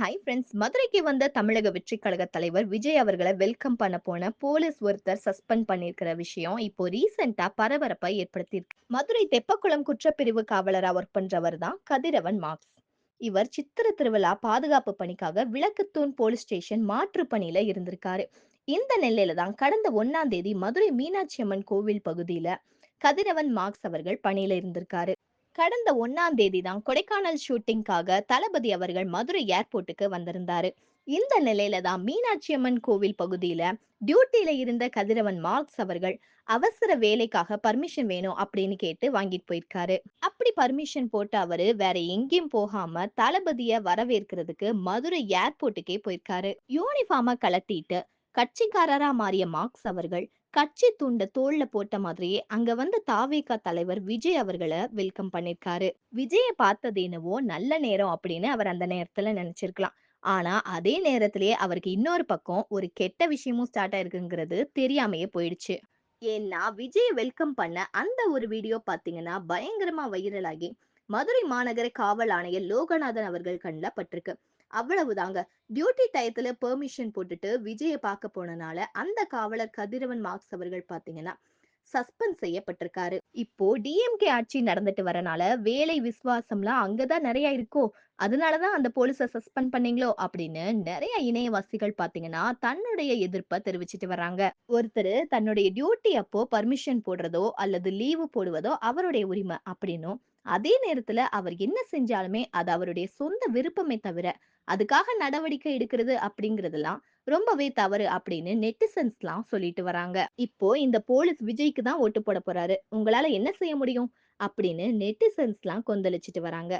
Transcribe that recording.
Hi friends மதுரைக்கு வந்த தமிழக வெற்றிக் கழக தலைவர் விஜய் அவர்களை வெல்கம் பண்ண போன போலீஸ் ஒருத்தர் சஸ்பெண்ட் பண்ணியிருக்கிற விஷயம் இப்போ ரீசெண்டா பரபரப்பை ஏற்படுத்தியிருக்கு. மதுரை தெப்பக்குளம் குற்றப்பிரிவு காவலரா ஒர்க் பண்றவர் தான் கதிரவன் மார்க்ஸ். இவர் சித்திர திருவிழா பாதுகாப்பு பணிக்காக விளக்குத்தூண் போலீஸ் ஸ்டேஷன் மாற்று பணியில இருந்திருக்காரு. இந்த நிலையில தான் கடந்த ஒன்னாம் தேதி மதுரை மீனாட்சி அம்மன் கோவில் பகுதியில கதிரவன் மார்க்ஸ் அவர்கள் பணியில இருந்திருக்காரு. கடந்த ஒன்னாம் தேதி தான் கொடைக்கானல் ஷூட்டிங்காக தளபதி அவர்கள் மதுரை ஏர்போர்ட்டுக்கு வந்திருந்தாரு. இந்த நிலையில தான் மீனாட்சி அம்மன் கோவில் பகுதியில டியூட்டியில இருந்த கதிரவன் மார்க்ஸ் அவர்கள் அவசர வேலைக்காக பர்மிஷன் வேணும் அப்படின்னு கேட்டு வாங்கிட்டு போயிருக்காரு. அப்படி பர்மிஷன் போட்டு அவரு வேற எங்கேயும் போகாம தளபதிய வரவேற்கிறதுக்கு மதுரை ஏர்போர்ட்டுக்கே போயிருக்காரு. யூனிஃபார்மா கலட்டிட்டு கட்சிக்காரரா மாறிய மார்க்ஸ் அவர்கள் கட்சி துண்ட தோல்ல போட்ட மாதிரியே அங்க வந்த தாவேகா தலைவர் விஜய் அவர்களை வெல்கம் பண்ணிருக்காரு. விஜய பார்த்தது என்னவோ நல்ல நேரம் அப்படின்னு அவர் அந்த நேரத்துல நினைச்சிருக்கலாம். ஆனா அதே நேரத்திலேயே அவருக்கு இன்னொரு பக்கம் ஒரு கெட்ட விஷயமும் ஸ்டார்ட் ஆயிருக்குங்கிறது தெரியாமையே போயிடுச்சு. ஏன்னா விஜய் வெல்கம் பண்ண அந்த ஒரு வீடியோ பாத்தீங்கன்னா பயங்கரமா வைரலாகி மதுரை மாநகர காவல் ஆணையர் லோகநாதன் அவர்கள் கண்ணில் பட்டிருக்கு. அவ்வளவுதாங்க. டியூட்டி டயத்துல பெர்மிஷன் போட்டுட்டு விஜய பார்க்க போனனால அந்த காவலர் கதிரவன் மார்க்ஸ் அவர்கள் பாத்தீங்கன்னா சஸ்பெண்ட் செய்யப்பட்டிருக்காரு. இப்போ டிஎம்கே ஆட்சி நடந்துட்டு வரனால வேலை விசுவாசம்லாம் அங்கதான் நிறைய இருக்கோ அதனாலதான் அந்த போலீஸ சஸ்பெண்ட் பண்ணீங்களோ அப்படின்னு நிறைய இணையவாசிகள் பாத்தீங்கன்னா தன்னுடைய எதிர்ப்பை தெரிவிச்சிட்டு வராங்க ஒருத்தர் தன்னுடைய டியூட்டி அப்போ பர்மிஷன் போடுறதோ அல்லது லீவு போடுவதோ அவருடைய உரிமை அப்படின்னும் அதே நேரத்துல அவர் என்ன செஞ்சாலுமே அது அவருடைய சொந்த விருப்பமே தவிர அதுக்காக நடவடிக்கை எடுக்கிறது அப்படிங்கறதெல்லாம் ரொம்பவே தவறு அப்படின்னு நெட்டிசன்ஸ்லாம் சொல்லிட்டு வராங்க. இப்போ இந்த போலீஸ் விஜய்க்கு தான் ஓட்டு போட போறாரு. உங்களால என்ன செய்ய முடியும்? அப்படின்னு நெட்டிசன்ஸ்லாம் கொந்தளிச்சிட்டு வராங்க.